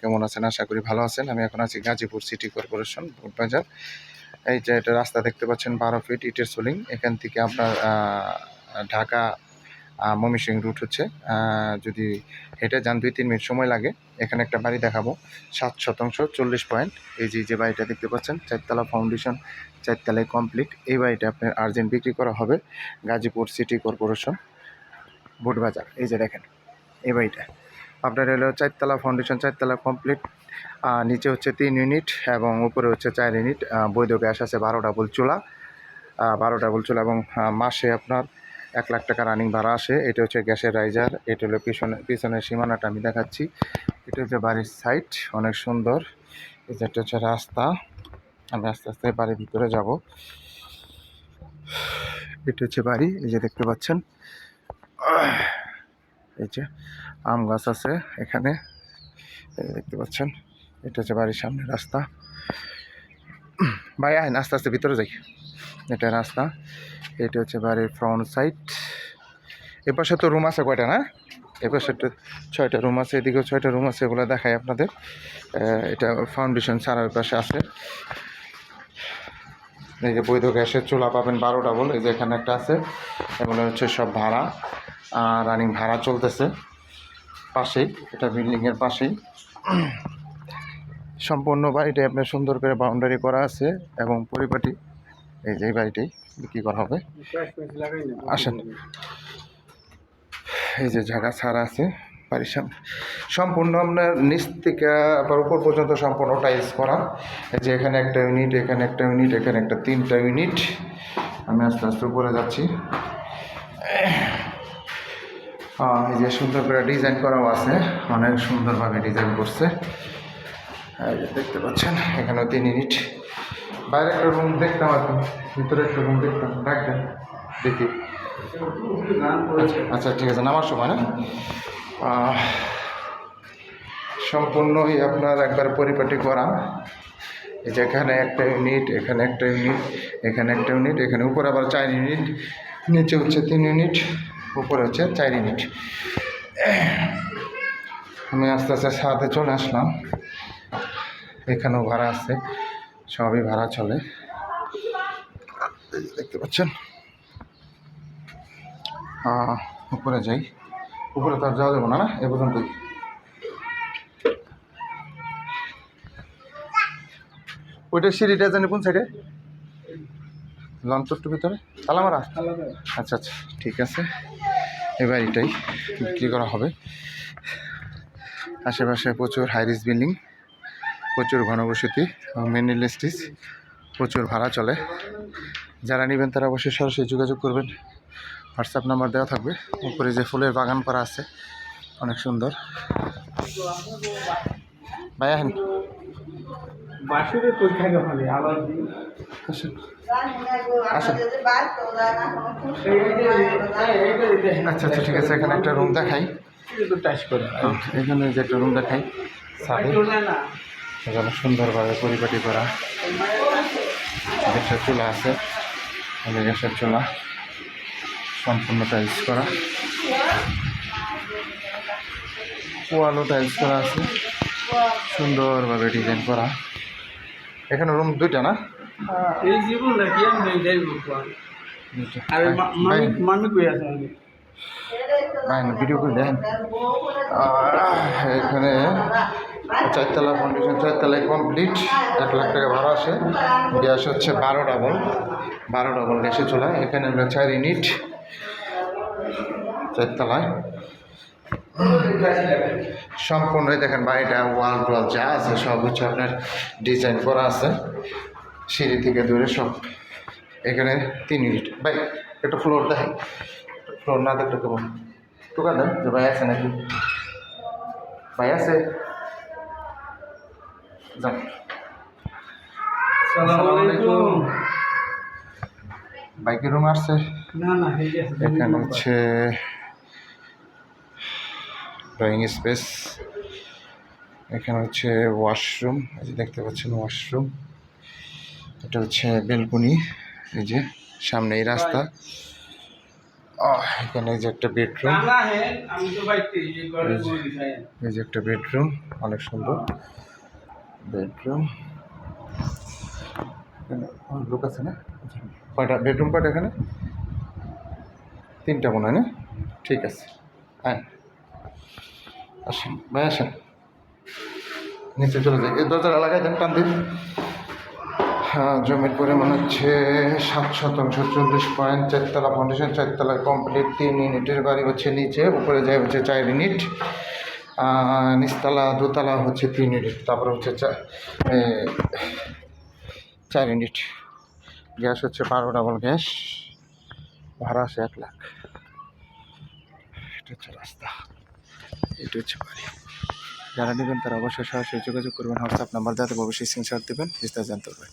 কেমন আছেন? আশা করি ভালো আছেন। আমি এখন আছি গাজীপুর সিটি কর্পোরেশন বাজার। এই যে এটা রাস্তা দেখতে পাচ্ছেন, বারো ফিট, ইটের সোলিং। এখান থেকে আপনার ঢাকা ময়মনসিংহ রুট হচ্ছে। যদি হেঁটে যান দুই তিন মিনিট সময় লাগে। এখানে একটা বাড়ি দেখাবো। সাত শতাংশ, চল্লিশ পয়েন্ট। এই যে যে বাড়িটা দেখতে পাচ্ছেন, চারতলা ফাউন্ডেশন চারতলায় কমপ্লিট এই বাড়িটা আপনার আর্জেন্ট বিক্রি করা হবে গাজীপুর সিটি কর্পোরেশন বুটবাজার এই যে দেখেন, এই বাড়িটা। আপনার হলো চারতলা ফাউন্ডেশন চারতলা কমপ্লিট নিচে হচ্ছে তিন ইউনিট এবং উপরে হচ্ছে চার ইউনিট বৈধ গ্যাস আছে বারো ডাবল চুলা বারো ডাবল চুলা এবং মাসে আপনার এক লাখ টাকা রানিং ভাড়া আসে। এটা হচ্ছে গ্যাসের রাইজার এটা হলো পিছনে, পিছনের সীমানাটা আমি দেখাচ্ছি। এটা হচ্ছে বাড়ির সাইড অনেক সুন্দর। এটা হচ্ছে রাস্তা, আমি আস্তে আস্তে বাড়ির ভিতরে যাব। এটা হচ্ছে বাড়ি, এই যে দেখতে পাচ্ছেন। এই যে আম গাছ আছে এখানে দেখতে পাচ্ছেন, এটা হচ্ছে বাড়ির সামনে রাস্তা। ভাই আহেন আস্তে আস্তে, ভিতরে যাই। এটা রাস্তা, এটা হচ্ছে বাড়ির ফ্রন্ট সাইড এ পাশে তো রুম আছে কয়টা না? এ পাশে ছয়টা রুম আছে, এদিকেও ছয়টা রুম আছে, এগুলো দেখাই আপনাদের। এটা ফাউন্ডেশন ছাড়া ওই পাশে আছে। এই যে বৈধ গ্যাসের চুলা পাবেন বারোটা ডাবল এই যে এখানে একটা আছে। এগুলো হচ্ছে সব ভাড়া। রানিং ভাড়া চলতেছে। পাশেই, এটা বিল্ডিংয়ের পাশেই। সম্পূর্ণ বাড়িটাই আপনার সুন্দর করে বাউন্ডারি করা আছে এবং পরিপাটি, এই যে এই বাড়িটাই বিক্রি করা হবে। আসেন। এই যে জায়গা ছাড়া আছে বাড়ির সামনে। সম্পূর্ণ আপনার নিচ থেকে আবার উপর পর্যন্ত সম্পূর্ণ টাইলস করা। এই যে এখানে একটা ইউনিট এখানে একটা ইউনিট এখানে একটা তিনটা ইউনিট আমি আস্তে আস্তে উপরে যাচ্ছি। এই যে সুন্দর করে ডিজাইন করাও আছে, অনেক সুন্দরভাবে ডিজাইন করছে। দেখতে পাচ্ছেন, এখানেও তিন ইউনিট বাইরে একটা রুম দেখতাম আর কি, ভিতরে একটা রুম দেখতাম। ডাকবেন দেখি। আচ্ছা ঠিক আছে, নামার সময় না? সম্পূর্ণই আপনার একবার পরিপাটি করা। এই যে এখানে একটা ইউনিট এখানে একটা ইউনিট এখানে একটা ইউনিট এখানে উপরে আবার চার ইউনিট নিচে হচ্ছে তিন ইউনিট উপরে হচ্ছে চার ইউনিট। আমি আস্তে আস্তে সাথে চলে আসলাম। এখানেও ভাড়া আছে, সবই ভাড়া চলে। দেখতে পাচ্ছেন? উপরে যাই। উপরে তো আর যাওয়া যাবে না না? এ পর্যন্তই। ওইটা সিঁড়িটা জানি কোন সাইডে লঞ্চট্টু ভিতরে? তালামারা? আচ্ছা আচ্ছা ঠিক আছে। এবার এটাই বিক্রি করা হবে। আশেপাশে প্রচুর হাইরিস বিল্ডিং প্রচুর ঘনবসতি মেন ইন্ডাস্ট্রিজ প্রচুর ভাড়া চলে। যারা নেবেন তারা অবশ্যই সরাসরি যোগাযোগ করবেন। হোয়াটসঅ্যাপ নাম্বার দেওয়া থাকবে। উপরে যে ফুলের বাগান করা আছে অনেক সুন্দর। ভাই আহেন বাসুরে পরীক্ষা হবে? আবার আচ্ছা আচ্ছা আচ্ছা ঠিক আছে এখানে একটা রুম দেখাই। টাচ এখানে যে একটা রুম দেখাই। সাদে এখানে সুন্দরভাবে পরিপাটি করা। গ্যাসের চুলা আছে। গ্যাসের চুলা। সম্পূর্ণ টাইলস করা। ওয়ালও টাইলস করা আছে। সুন্দরভাবে ডিজাইন করা। এখানে রুম দুইটা না? এই জীবন নাকি আমি বলব আর কই আছে না ভিডিও করে দেখেন। এখানে চারতলা ফাউন্ডেশন চারতলায় কমপ্লিট এক লাখ টাকা ভাড়া আসে গ্যাস হচ্ছে বারো ডাবল বারো ডাবল গ্যাসে চলে এখানে আমরা চার ইউনিট চারতলায়। সম্পূর্ণই দেখেন বাড়িটা ওয়াল টোয়াল যা আছে সব হচ্ছে আপনার ডিজাইন করা আছে। সিঁড়ি থেকে দূরে সব এখানে তিন ইউনিট ভাই একটা ফ্লোর দেখেন ফ্লোর না দেখলে কেমন? টুকা দেন যে ভাই আছে নাকি? ভাই আছে? যান। বাইকের রুম আসছে? এখানে হচ্ছে ড্রয়িং স্পেস। এখানে হচ্ছে ওয়াশরুম এই যে দেখতে পাচ্ছেন ওয়াশরুম। এটা হচ্ছে বেলকুনি এই যে সামনেই রাস্তা। এখানে এই যে একটা বেডরুম। এই এই যে একটা বেডরুম অনেক সুন্দর। বেডরুম। লোক আছে না? কয়টা? বেডরুম কয়টা এখানে? তিনটা মনে হয় না? ঠিক আছে। হ্যাঁ আসেন, ভাই আসেন। নিচে চলে যাই। এই দরজাটা লাগাই দেন টান হ্যাঁ জমির পরিমাণ হচ্ছে সাত শতাংশ, চল্লিশ পয়েন্ট, চারতলা ফাউন্ডেশন চারতলা কমপ্লিট তিন ইউনিটের বাড়ি হচ্ছে নিচে, উপরে যায় হচ্ছে চার ইউনিট। নিচতলা, দোতলা হচ্ছে তিন ইউনিট, তারপরে হচ্ছে চার ইউনিট। গ্যাস হচ্ছে বারো, ডাবল গ্যাস। ভাড়া আছে এক লাখ। এটা হচ্ছে রাস্তা। এটা হচ্ছে বাড়ি। যারা নেবেন তারা অবশ্যই সরাসরি যোগাযোগ করবেন। হোয়াটসঅ্যাপ নাম্বার যাতে অবশ্যই স্ক্রিনশট দেবেন, বিস্তারিত জানতে পারবেন।